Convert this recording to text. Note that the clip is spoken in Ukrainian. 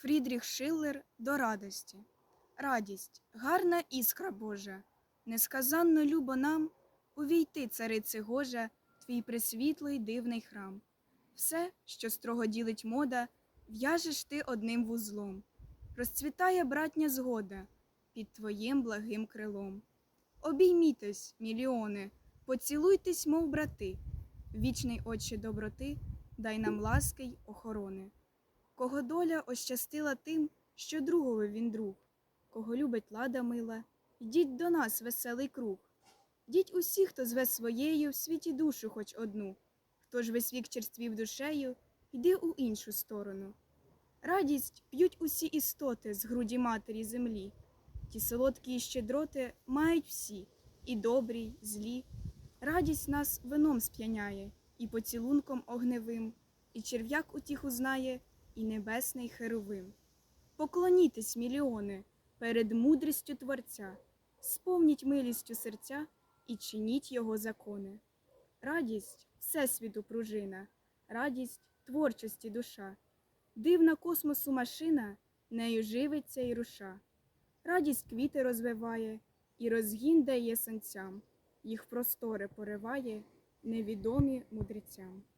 Фрідріх Шиллер до радості. Радість, гарна іскра Божа, несказанно любо нам увійти, царице Гожа, твій пресвітлий дивний храм. Все, що строго ділить мода, в'яжеш ти одним вузлом. Розцвітає братня згода під твоїм благим крилом. Обіймітесь, мільйони, поцілуйтесь, мов брати, вічний Отче доброти, дай нам ласки й охорони. Кого доля ощастила тим, що другові він друг, кого любить лада мила, йдіть до нас, веселий круг. Йдіть усі, хто зве своєю в світі душу хоч одну, хто ж весь вік черствів душею, йди у іншу сторону. Радість п'ють усі істоти з груді матері землі. Ті солодкі і щедроти мають всі, і добрі, й злі. Радість нас вином сп'яняє, і поцілунком огневим, і черв'як утіху знає, і небесний херовим. Поклонітесь, мільйони, перед мудрістю Творця, сповніть милістю серця і чиніть його закони. Радість всесвіту пружина, радість творчості душа, дивна космосу машина, нею живиться і руша. Радість квіти розвиває і розгін дає сонцям, їх простори пориває невідомі мудрецям.